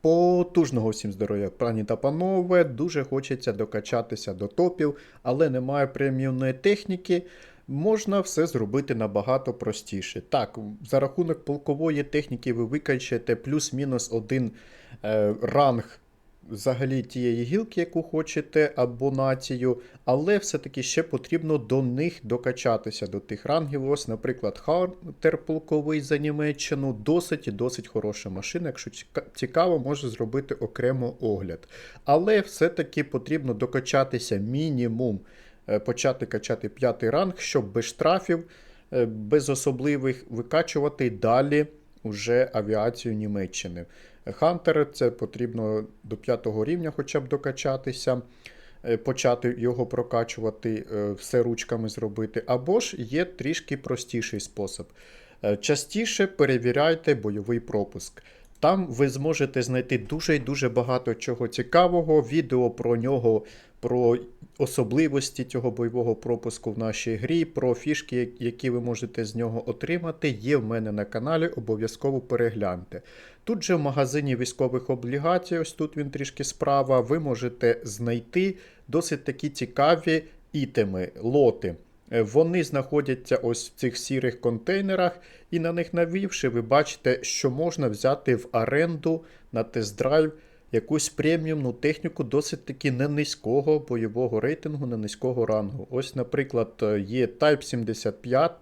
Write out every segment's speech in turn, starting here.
Потужного всім здоров'я, пані та панове. Дуже хочеться докачатися до топів, але немає преміумної техніки. Можна все зробити набагато простіше. Так, за рахунок полкової техніки ви викачаєте плюс-мінус один е, ранг взагалі тієї гілки, яку хочете, або націю, але все-таки ще потрібно до них докачатися, до тих рангів. Ось, наприклад, Хартер полковий за Німеччину досить і досить хороша машина. Якщо цікаво, можу зробити окремо огляд. Але все-таки потрібно докачатися мінімум, е, почати качати п'ятий ранг, щоб без штрафів, е, без особливих викачувати далі уже авіацію Німеччини. Хантер це потрібно до п'ятого рівня хоча б докачатися, е, почати його прокачувати, е, все ручками зробити. Або ж є трішки простіший спосіб. Е, Частіше перевіряйте бойовий пропуск. Там ви зможете знайти дуже і дуже багато чого цікавого, відео про нього, про особливості цього бойового пропуску в нашій грі, про фішки, які ви можете з нього отримати, є в мене на каналі. Обов'язково перегляньте. Тут же в магазині військових облігацій, ось тут він трішки справа, ви можете знайти досить такі цікаві ітеми, лоти. Е, Вони знаходяться ось в цих сірих контейнерах, і на них навівши, ви бачите, що можна взяти в оренду на тест-драйв якусь преміумну техніку досить таки не низького бойового рейтингу, не низького рангу. Ось, наприклад, є Type 75,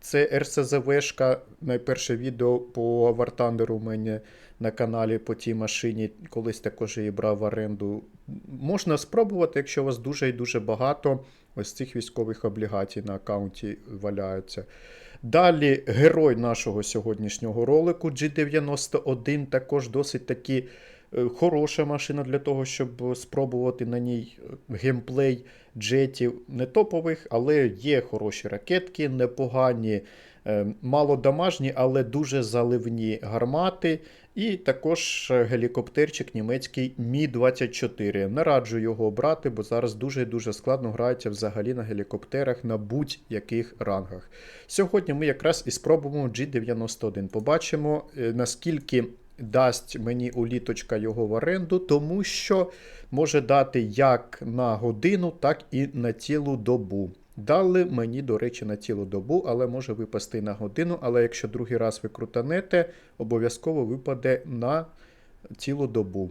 це РСЗВшка. Найперше відео по War Thunder у мене на каналі по тій машині, колись також її брав в оренду. Можна спробувати, якщо у вас дуже і дуже багато ось цих військових облігацій на аккаунті валяються. Далі герой нашого сьогоднішнього ролику G91, також досить таки хороша машина для того, щоб спробувати на ній е, геймплей джетів. Не топових, але є хороші ракетки, непогані, е, малодамажні, але дуже заливні гармати. І також е, гелікоптерчик німецький Мі-24. Не раджу його брати, бо зараз дуже-дуже складно грається взагалі на гелікоптерах на будь-яких рангах. Сьогодні ми якраз і спробуємо G91. Побачимо, е, наскільки дасть мені уліточка його в оренду, тому що може дати як на годину, так і на цілу добу. Дали мені, до речі, на цілу добу, але може випасти на годину. Але якщо другий раз ви крутанете, обов'язково випаде на цілу добу.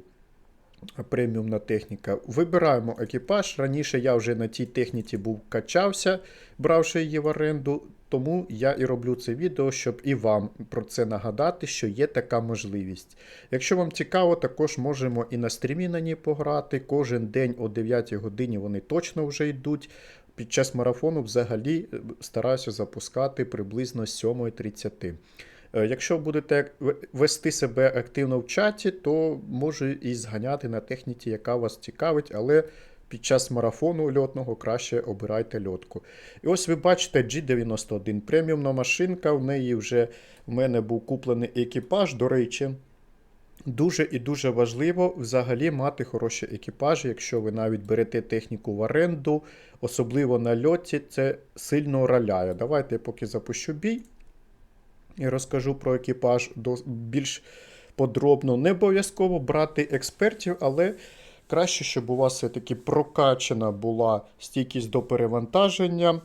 Преміумна техніка. Вибираємо екіпаж. Раніше я вже на цій техніці був качався, бравши її в оренду. Тому я і роблю це відео, щоб і вам про це нагадати, що є така можливість. Якщо вам цікаво, також можемо і на стрімі на ній пограти. Кожен день о 9 годині вони точно вже йдуть. Під час марафону взагалі е, стараюся запускати приблизно з 7.30. Е, Якщо будете вести себе активно в чаті, то можу і зганяти на техніці, яка вас цікавить, але під час марафону льотного краще обирайте льотку. І ось ви бачите G91 преміумна машинка. В неї вже в мене був куплений екіпаж. До речі, Дуже і дуже важливо взагалі мати хороші екіпажі, якщо ви навіть берете техніку в оренду, особливо на льоті, це сильно роляє. Давайте я поки запущу бій і розкажу про екіпаж більш подробно. Не обов'язково брати експертів, але краще, щоб у вас все-таки прокачана була стійкість до перевантаження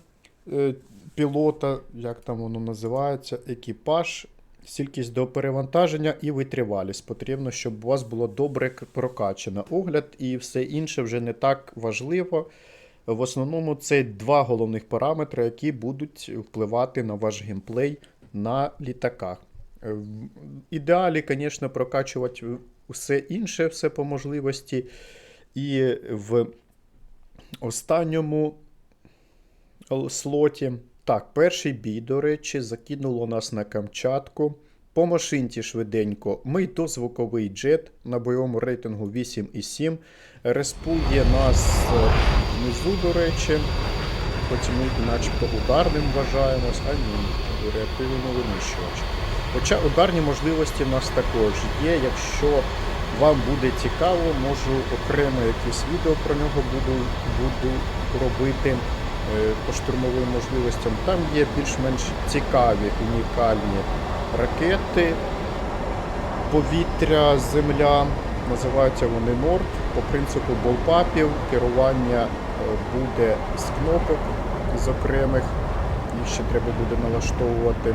е, пілота, як там воно називається, екіпаж. Стількість до перевантаження і витривалість. Потрібно, щоб у вас було добре прокачано огляд, і все інше вже не так важливо. В основному це два головних параметри, які будуть впливати на ваш геймплей на літаках. Е, В ідеалі, звісно, прокачувати все інше, все по можливості. І в останньому слоті. Так, перший бій, до речі, закинуло нас на Камчатку. По машинці швиденько. Мийто-звуковий джет на бойовому рейтингу 8,7. Респує нас е, внизу, до речі. Хоч ми начебто ударним вважаємось, а ні, реактивний винищувач. Хоча ударні можливості в нас також є. Якщо вам буде цікаво, можу окремо якесь відео про нього буду, буду робити е, по штурмовим можливостям. Там є більш-менш цікаві, унікальні ракети. повітря, земля. Називаються вони Норд. По принципу болпапів керування е, буде з кнопок з окремих. Їх ще треба буде налаштовувати.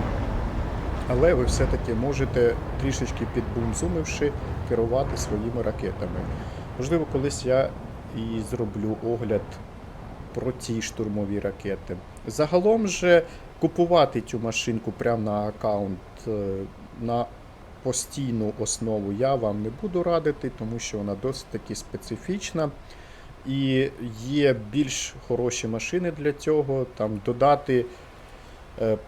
Але ви все-таки можете трішечки підбумзумивши керувати своїми ракетами. Можливо, колись я і зроблю огляд про ті штурмові ракети. Загалом же купувати цю машинку прямо на аккаунт е, на постійну основу я вам не буду радити, тому що вона досить таки специфічна. І є більш хороші машини для цього. Там додати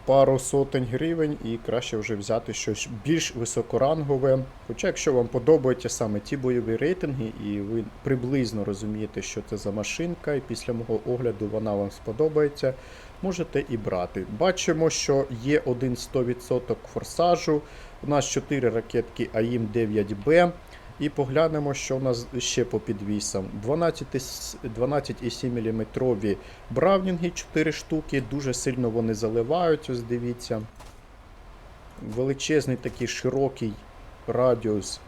пару сотень гривень і краще вже взяти щось більш високорангове. Хоча, якщо вам подобаються саме ті бойові рейтинги, і ви приблизно розумієте, що це за машинка, і після мого огляду вона вам сподобається, можете і брати. Бачимо, що є один 100% форсажу. У нас 4 ракетки АІМ 9Б. І поглянемо, що у нас ще по підвісам. 12 12,7 мм браунінги 4 штуки. Дуже сильно вони заливають, ось дивіться. Величезний такий широкий радіус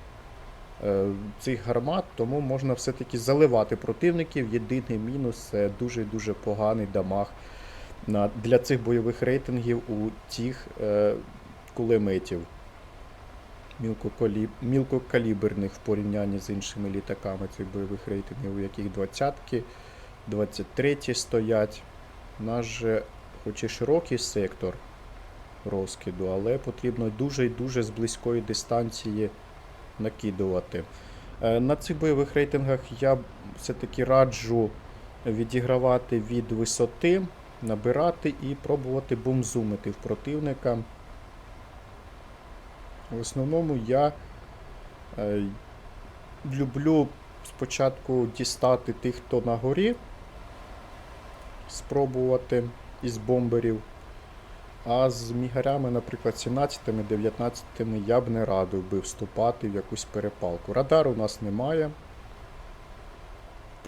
е, цих гармат, тому можна все-таки заливати противників. Єдиний мінус це дуже-дуже поганий дамаг на, для цих бойових рейтингів у тих е, кулеметів. Мілкокаліберних в порівнянні з іншими літаками цих бойових рейтингів, у яких 20-ки, 23 стоять. У нас же хоч і широкий сектор розкиду, але потрібно дуже і дуже з близької дистанції накидувати. Е, На цих бойових рейтингах я все-таки раджу відігравати від висоти, набирати і пробувати бумзумити в противника. В основному я е, люблю спочатку дістати тих, хто на горі, спробувати із бомберів. А з мігарями, наприклад, 17-ми, 19-ми я б не радив би вступати в якусь перепалку. Радар у нас немає.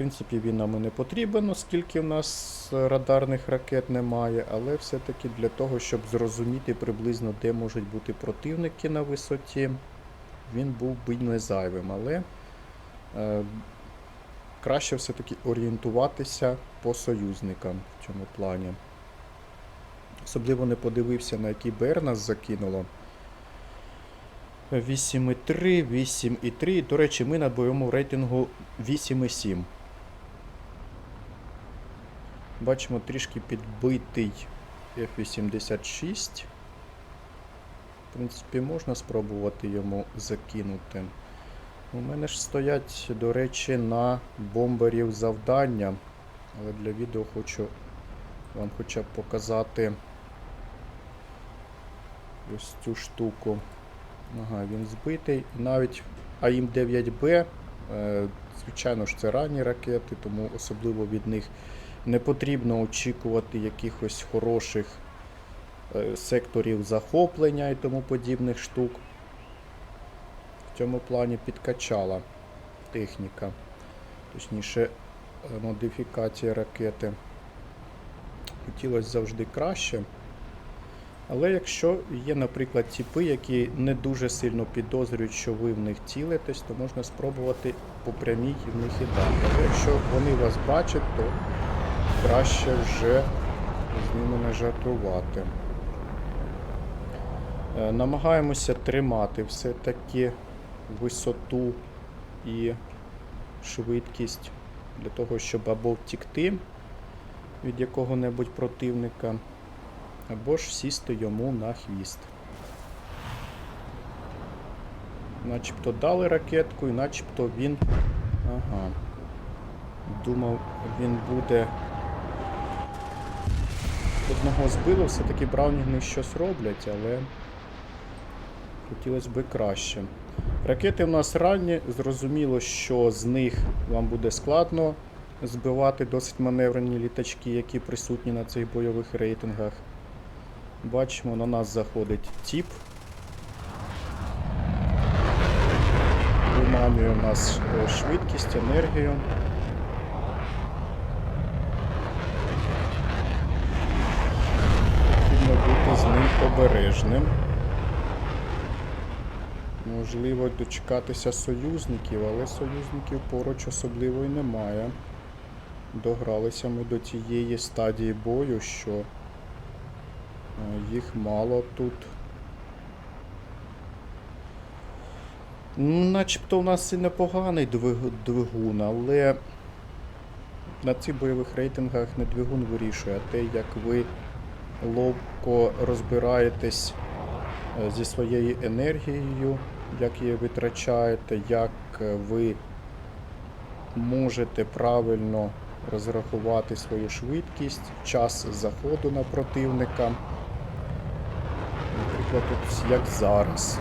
Принципі, він нам не потрібен, оскільки в нас радарних ракет немає, але все-таки для того, щоб зрозуміти приблизно, де можуть бути противники на висоті, він був би не зайвим. Але е, краще все-таки орієнтуватися по союзникам в цьому плані. Особливо не подивився, на який БР нас закинуло. 8,3, 8,3. До речі, ми на бойовому рейтингу 8,7. Бачимо трішки підбитий F-86. В принципі, можна спробувати йому закинути. У мене ж стоять, до речі, на бомберів завдання. Але для відео хочу вам хоча б показати ось цю штуку. Ага, він збитий. І навіть АІМ 9Б, е, звичайно ж, це ранні ракети, тому особливо від них не потрібно очікувати якихось хороших е, секторів захоплення і тому подібних штук. В цьому плані підкачала техніка, точніше, модифікація ракети. Хотілося завжди краще. Але якщо є, наприклад, тіпи, які не дуже сильно підозрюють, що ви в них цілитесь, то можна спробувати по прямій в них і дати. Якщо вони вас бачать, то краще вже з ними не жартувати. Е, Намагаємося тримати все-таки висоту і швидкість для того, щоб або втікти від якого-небудь противника, або ж сісти йому на хвіст. Начебто дали ракетку і начебто він. Ага. Думав, він буде. Одного збило, все-таки браунінги щось роблять, але хотілося б краще. Ракети в нас ранні, зрозуміло, що з них вам буде складно збивати досить маневрені літачки, які присутні на цих бойових рейтингах. Бачимо, на нас заходить тіп. Виманює у нас е, швидкість, енергію. Потрібно бути з ним обережним. Можливо, дочекатися союзників, але союзників поруч особливо і немає. Догралися ми до тієї стадії бою, що е, їх мало тут. Ну, Начебто у нас і непоганий двигун, але на цих бойових рейтингах не двигун вирішує, а те, як ви ловко розбираєтесь е, зі своєю енергією, як її витрачаєте, як е, ви можете правильно розрахувати свою швидкість, час заходу на противника. Наприклад, от як зараз.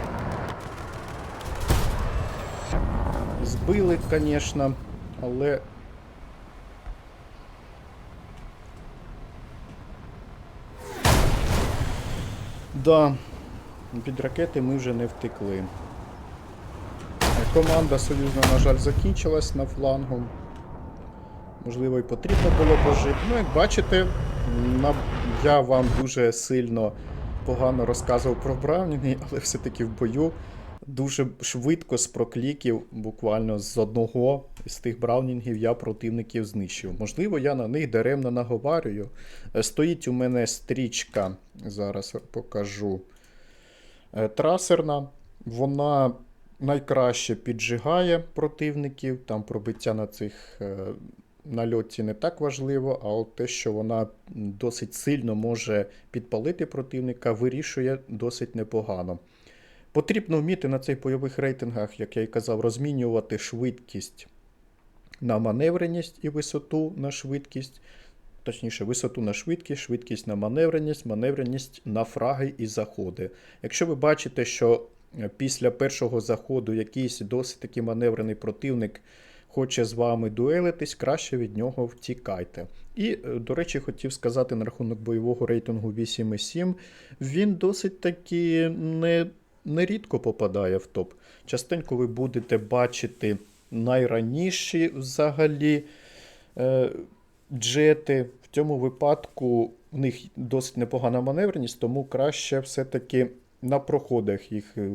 Збили, звісно, але. Да, під ракети ми вже не втекли. Команда союзна, на жаль, закінчилась на флангу. Можливо, і потрібно було пожити. Ну, як бачите, я вам дуже сильно погано розказував про Браунінги, але все-таки в бою дуже швидко з прокліків, буквально з одного з тих браунінгів я противників знищив. Можливо, я на них даремно наговарюю. Е, Стоїть у мене стрічка, зараз покажу. е, Трасерна. Вона найкраще піджигає противників. Там пробиття на цих е, нальоті не так важливо, а от те, що вона досить сильно може підпалити противника, вирішує досить непогано. Потрібно вміти на цих бойових рейтингах, як я і казав, розмінювати швидкість на маневреність і висоту на швидкість. Точніше, висоту на швидкість, швидкість на маневреність, маневреність на фраги і заходи. Якщо ви бачите, що е, після першого заходу якийсь досить такий маневрений противник хоче з вами дуелитись, краще від нього втікайте. І, е, до речі, хотів сказати на рахунок бойового рейтингу 8,7. Він досить таки не, нерідко попадає в топ. Частенько ви будете бачити найраніші взагалі е, джети. В цьому випадку в них досить непогана маневреність, тому краще все-таки на проходах їх е,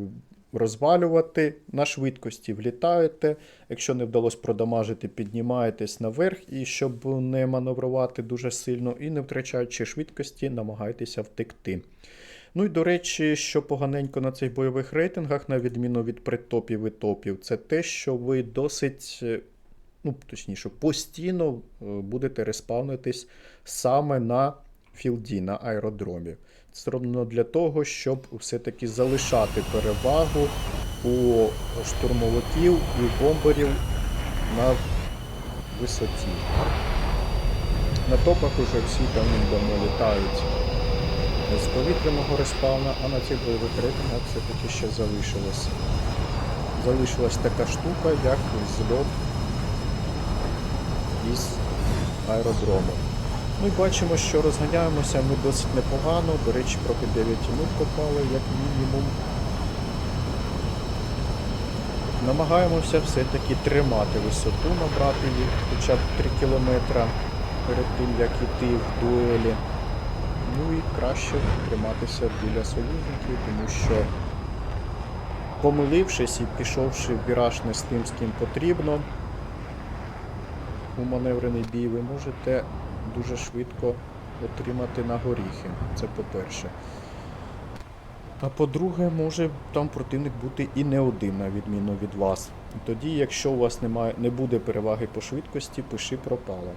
розвалювати, на швидкості влітаєте. Якщо не вдалося продамажити, піднімаєтесь наверх, і щоб не маневрувати дуже сильно і не втрачаючи швидкості, намагайтеся втекти. Ну і до речі, що поганенько на цих бойових рейтингах, на відміну від предтопів і топів, це те, що ви досить, е, ну точніше, постійно е, будете респавнитись саме на філді, на аеродромі. Це зроблено для того, щоб все-таки залишати перевагу у штурмовиків і бомберів на висоті. На топах уже всі давним-давно літають з повітряного респауна, а на цих бойових рейтингах все-таки ще залишилось. Залишилась така штука, як зльот із аеродрому. Ми бачимо, що розганяємося ми досить непогано. До речі, трохи 9 минут попали, як мінімум. Намагаємося все-таки тримати висоту, набрати їх хоча б 3 кілометра перед тим, як іти в дуелі. Ну і краще триматися біля союзників, тому що помилившись і пішовши в віраж не з тим, з ким потрібно, у маневрений бій ви можете дуже швидко отримати на горіхи. Це по-перше. А по-друге, може там противник бути і не один, на відміну від вас. Тоді, якщо у вас немає, не буде переваги по швидкості, пиши пропало.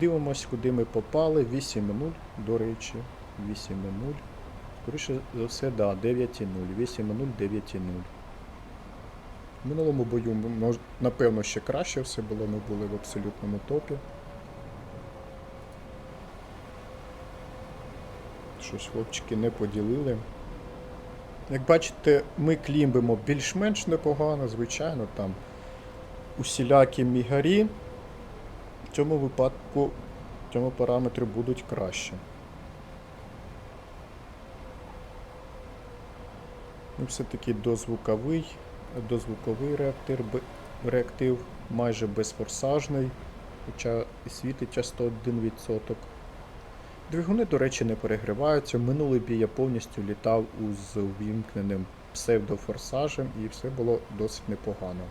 Дивимось, куди ми попали. 8 минут, до речі. 8 0. Скоріше за все, да, 9 0. 8 0, 9 0. В минулому бою, мож- напевно, ще краще все було, ми були в абсолютному топі. Щось хлопчики не поділили. Як бачите, ми клімбимо більш-менш непогано, звичайно, там усілякі мігарі. В цьому випадку в цьому параметри будуть краще. Ну, все-таки дозвуковий, дозвуковий реактир, реактив майже безфорсажний, хоча світить час 101%. Двигуни, до речі, не перегріваються. Минулий бій я повністю літав з увімкненим псевдофорсажем, і все було досить непогано.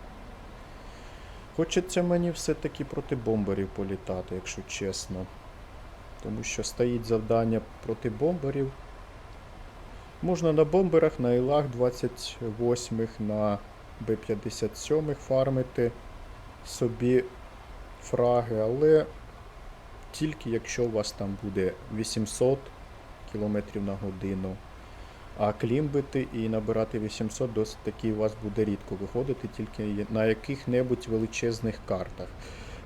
Хочеться мені все-таки проти бомберів політати, якщо чесно. Тому що стоїть завдання проти бомберів. Можна на бомберах, на Ілах 28 на Б-57 фармити собі фраги, але тільки якщо у вас там буде 800 км на годину. А клімбити і набирати 800 досить таки у вас буде рідко виходити, тільки на яких-небудь величезних картах.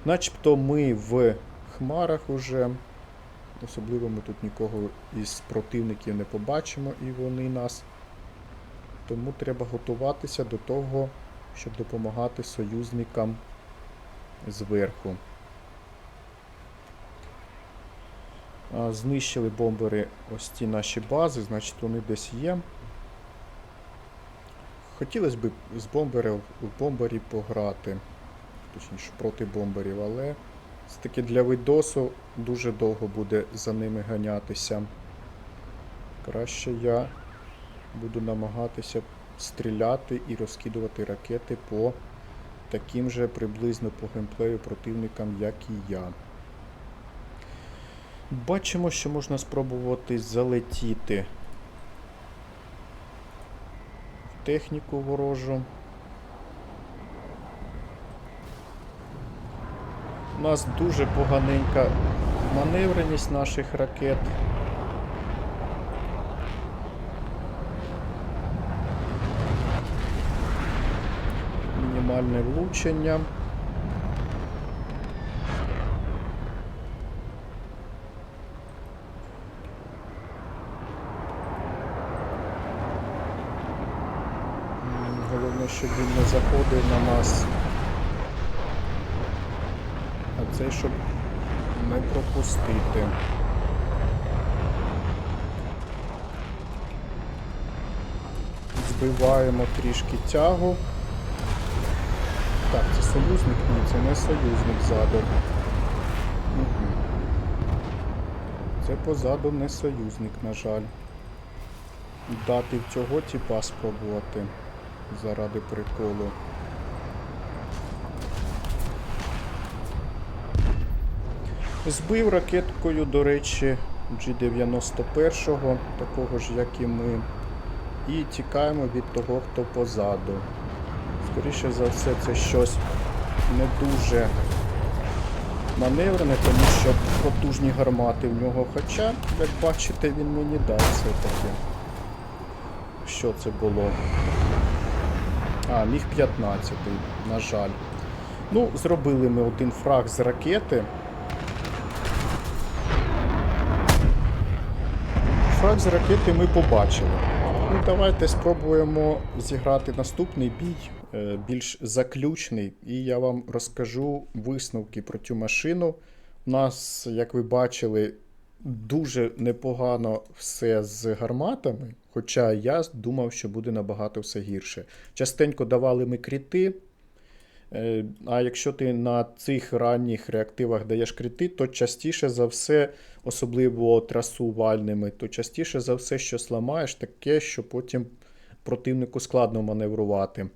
Начебто ми в хмарах уже. Особливо ми тут нікого із противників не побачимо і вони нас. Тому треба готуватися до того, щоб допомагати союзникам зверху. Знищили бомбери ось ці наші бази, значить вони десь є. Хотілося б з бомберів в бомбері пограти. Точніше проти бомберів, але все-таки для видосу дуже довго буде за ними ганятися. Краще я буду намагатися стріляти і розкидувати ракети по таким же приблизно по геймплею противникам, як і я. Бачимо, що можна спробувати залетіти в техніку ворожу. У нас дуже поганенька маневреність наших ракет. Мінімальне влучення. Головне, щоб він не заходив на нас. А це щоб не пропустити. Збиваємо трішки тягу. Так, це союзник? Ні, це не союзник ззаду. Мгм. Це позаду не союзник, на жаль. Дати в цього типа спробувати заради приколу. Збив ракеткою, до речі, G91, такого ж, як і ми. І тікаємо від того, хто позаду. Скоріше за все, це щось не дуже маневрене, тому що потужні гармати в нього. Хоча, як бачите, він мені дав все-таки. Що це було? А, міг 15, на жаль. Ну, зробили ми один фраг з ракети. Фраг з ракети ми побачили. Ну, давайте спробуємо зіграти наступний бій, е, більш заключний, і я вам розкажу висновки про цю машину. У нас, як ви бачили, дуже непогано все з гарматами, хоча я думав, що буде набагато все гірше. Частенько давали ми кріти. Е, А якщо ти на цих ранніх реактивах даєш крити, то частіше за все, особливо трасувальними, то частіше за все, що сламаєш, таке, що потім противнику складно маневрувати.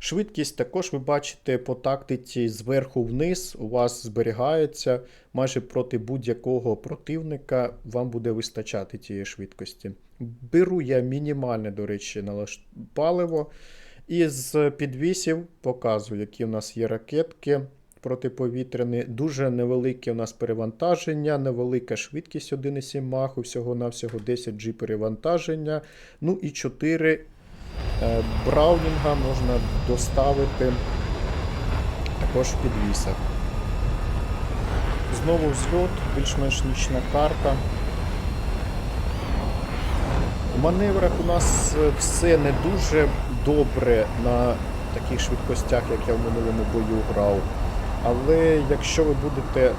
Швидкість також ви бачите по тактиці зверху вниз, у вас зберігається майже проти будь-якого противника вам буде вистачати тієї швидкості. Беру я мінімальне, до речі, паливо. І з підвісів показую, які в нас є ракетки протиповітряні. Дуже невелике у нас перевантаження, невелика швидкість 1,7 маху, всього-навсього 10 G перевантаження. Ну і 4 е, браунінга можна доставити також в підвісах. Знову взльот, більш-менш нічна карта. У маневрах у нас е, все не дуже добре на таких швидкостях, як я в минулому бою грав. Але якщо ви будете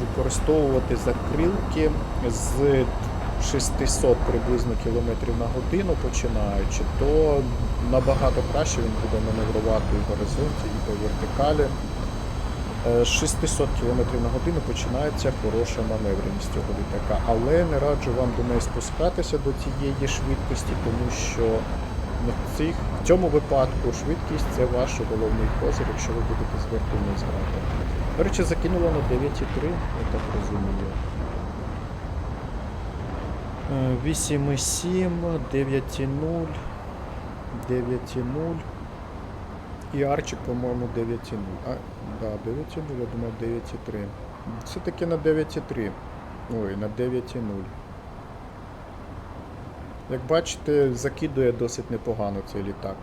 використовувати закрилки з 600 приблизно кілометрів на годину починаючи, то набагато краще він буде маневрувати і в горизонті, і по вертикалі. З 600 км на годину починається хороша маневреність цього літака. Але не раджу вам до неї спускатися до цієї швидкості, тому що На цих, в цьому випадку швидкість це ваш головний козир, якщо ви будете зверху вниз грати. До речі, закинуло на 9,3, я так розумію. Е, 8,7, 9,0, 9,0. І Арчик, по-моєму, 9,0. А, да, 9,0, я думав 9,3. Все-таки на 9,3. Ой, на 9,0. Як бачите, закидує досить непогано цей літак.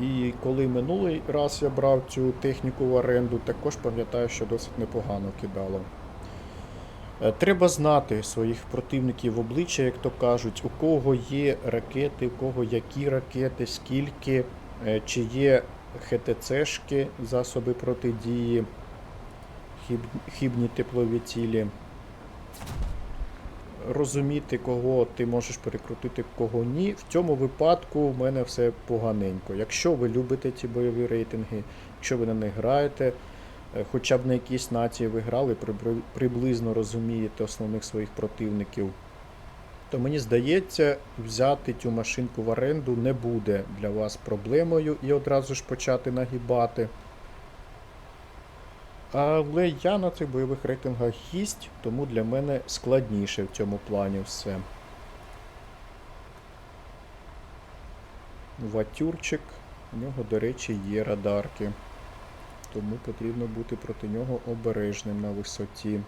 І коли минулий раз я брав цю техніку в оренду, також пам'ятаю, що досить непогано кидало. Е, Треба знати своїх противників в обличчя, як то кажуть, у кого є ракети, у кого які ракети, скільки, е, чи є ХТЦшки, засоби протидії, хіб- хібні теплові цілі. Розуміти, кого ти можеш перекрутити, кого ні. В цьому випадку в мене все поганенько. Якщо ви любите ці бойові рейтинги, якщо ви на них граєте, е, хоча б на якійсь нації ви грали, приблизно розумієте основних своїх противників, то мені здається, взяти цю машинку в оренду не буде для вас проблемою і одразу ж почати нагибати. Але я на цих бойових рейтингах гість, тому для мене складніше в цьому плані все. Ватюрчик, у нього, до речі, є радарки. Тому потрібно бути проти нього обережним на висоті.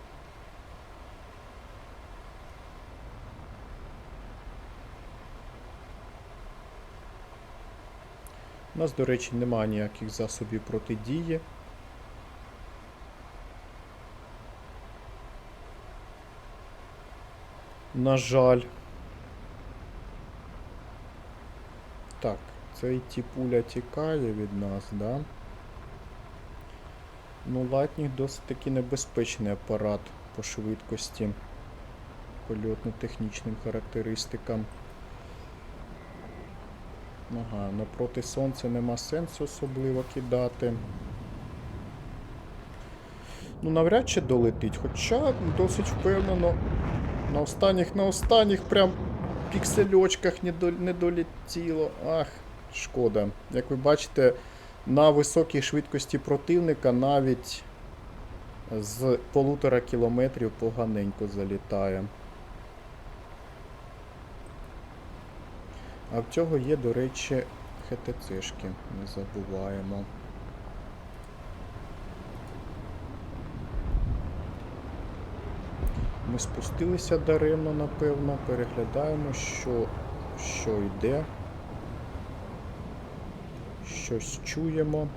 У нас, до речі, немає ніяких засобів протидії. На жаль. Так, цей тіпуля тікає від нас, да? Ну, латніх досить таки небезпечний апарат по швидкості, польотно-технічним характеристикам. Ага, напроти сонця нема сенсу особливо кидати. Ну, навряд чи долетить, хоча досить впевнено. На останніх, на останніх прям піксельочках не, до, не долетіло. Ах, шкода. Як ви бачите, на високій швидкості противника навіть з полутора кілометрів поганенько залітає. А в цього є, до речі, ХТЦшки, не забуваємо. Ми спустилися даремно, напевно, переглядаємо, що, що йде. Щось чуємо.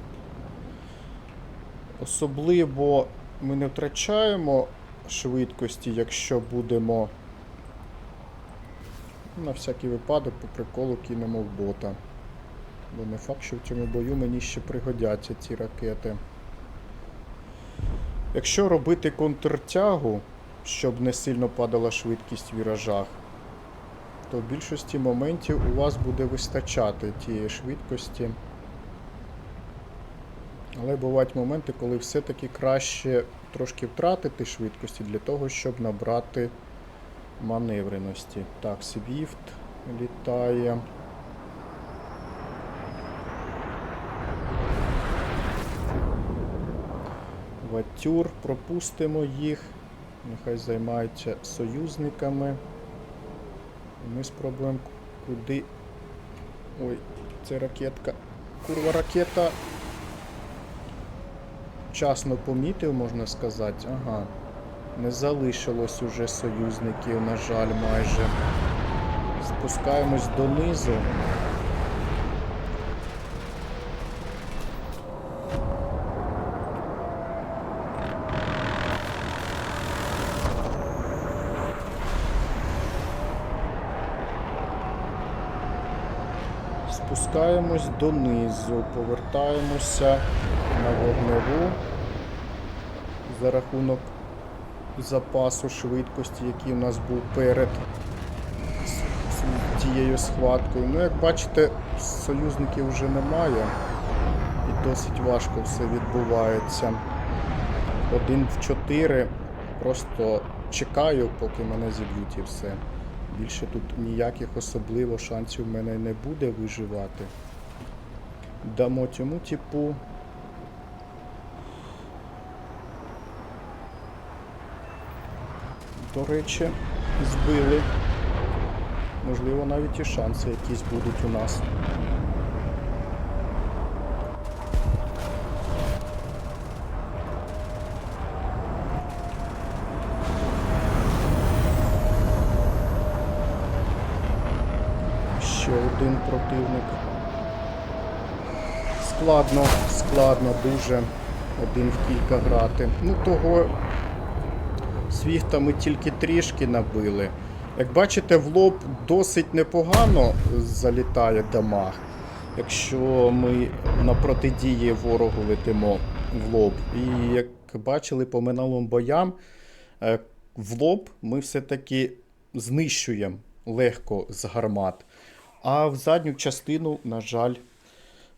Особливо ми не втрачаємо швидкості, якщо будемо на всякий випадок по приколу кинемо в бота. Бо не факт, що в цьому бою мені ще пригодяться ці ракети. Якщо робити контртягу, щоб не сильно падала швидкість в віражах, то в більшості моментів у вас буде вистачати тієї швидкості. Але бувають моменти, коли все-таки краще трошки втратити швидкості для того, щоб набрати маневреності. Так, Свіфт літає. Ватюр, пропустимо їх. Нехай займаються союзниками. Ми спробуємо куди. Ой, це ракетка. Курва ракета. Вчасно помітив, можна сказати. Ага. Не залишилось уже союзників, на жаль, майже. Спускаємось донизу. Спускаємось донизу, повертаємося на вогневу за рахунок запасу швидкості, який у нас був перед тією схваткою. Ну, як бачите, союзників вже немає. І досить важко все відбувається. Один в чотири. Просто чекаю, поки мене зіб'ють і все. Більше тут ніяких особливо шансів в мене не буде виживати. Дамо цьому типу. До речі, збили. Можливо, навіть і шанси якісь будуть у нас. Ще один противник. Складно, складно дуже один в кілька грати. Ну того свіхта ми тільки трішки набили. Як бачите, в лоб досить непогано залітає дамаг. Якщо ми на протидії ворогу летимо в лоб. І як бачили по минулим боям, е, в лоб ми все-таки знищуємо легко з гармат. А в задню частину, на жаль,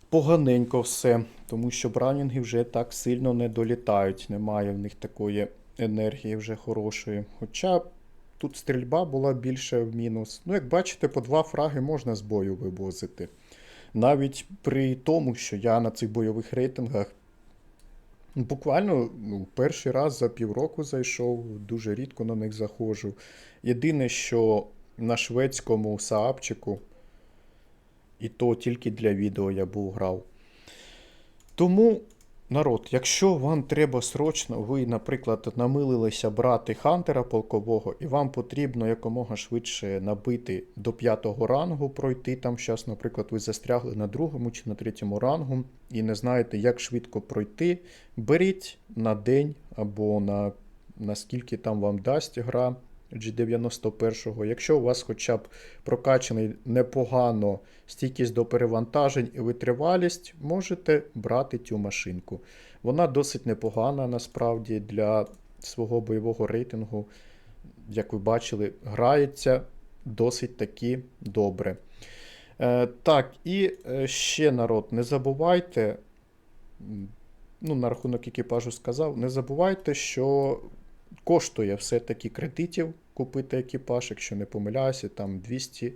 поганенько все, тому що бранінги вже так сильно не долітають. Немає в них такої енергії вже хорошої. Хоча тут стрільба була більше в мінус. Ну, як бачите, по два фраги можна з бою вивозити. Навіть при тому, що я на цих бойових рейтингах буквально ну, перший раз за півроку зайшов, дуже рідко на них заходжу. Єдине, що на шведському Саапчику, і то тільки для відео я був грав. Тому, народ, якщо вам треба срочно, ви, наприклад, намилилися брати Хантера полкового, і вам потрібно якомога швидше набити до п'ятого рангу, пройти там зараз, наприклад, ви застрягли на другому чи на третьому рангу, і не знаєте, як швидко пройти, беріть на день або на, на скільки там вам дасть гра. G91. Якщо у вас хоча б прокачаний непогано стійкість до перевантажень і витривалість, можете брати цю машинку. Вона досить непогана насправді для свого бойового рейтингу, як ви бачили, грається досить таки добре. Е, так, і е, ще народ, не забувайте, ну, на рахунок екіпажу сказав, не забувайте, що коштує все-таки кредитів купити екіпаж, якщо не помиляюся, там 200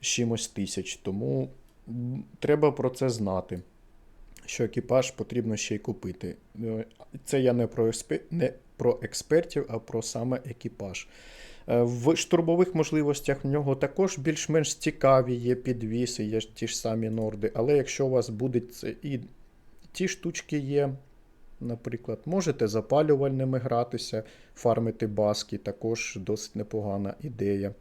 чимось тисяч. Тому треба про це знати, що екіпаж потрібно ще й купити. Е, Це я не про, еспе- не про експертів, а про саме екіпаж. Е, В штурмових можливостях в нього також більш-менш цікаві є підвіси, є ті ж самі норди. Але якщо у вас буде це і ті штучки є, наприклад, можете запалювальними гратися, фармити баски, також досить непогана ідея.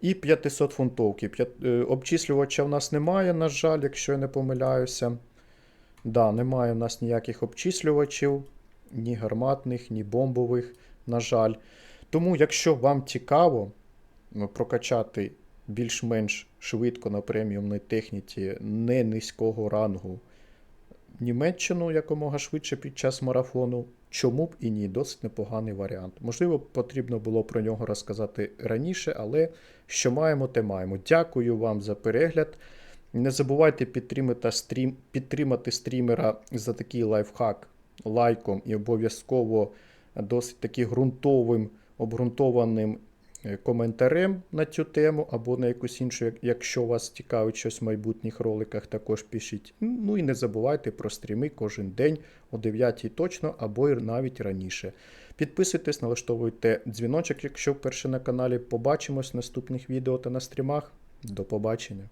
І 500 фунтовки. Е, Обчислювача в нас немає, на жаль, якщо я не помиляюся. Да, немає в нас ніяких обчислювачів, ні гарматних, ні бомбових, на жаль. Тому, якщо вам цікаво ну, прокачати більш-менш швидко на преміумній техніці не низького рангу Німеччину якомога швидше під час марафону, чому б і ні, досить непоганий варіант. Можливо, потрібно було про нього розказати раніше, але що маємо, те маємо. Дякую вам за перегляд. Не забувайте підтримати, стрім, підтримати стрімера за такий лайфхак лайком і обов'язково досить таки ґрунтовим, обґрунтованим коментарем на цю тему або на якусь іншу, якщо вас цікавить щось в майбутніх роликах, також пишіть. Ну і не забувайте про стріми кожен день о 9 точно або навіть раніше. Підписуйтесь, налаштовуйте дзвіночок, якщо вперше на каналі. Побачимось в наступних відео та на стрімах. До побачення.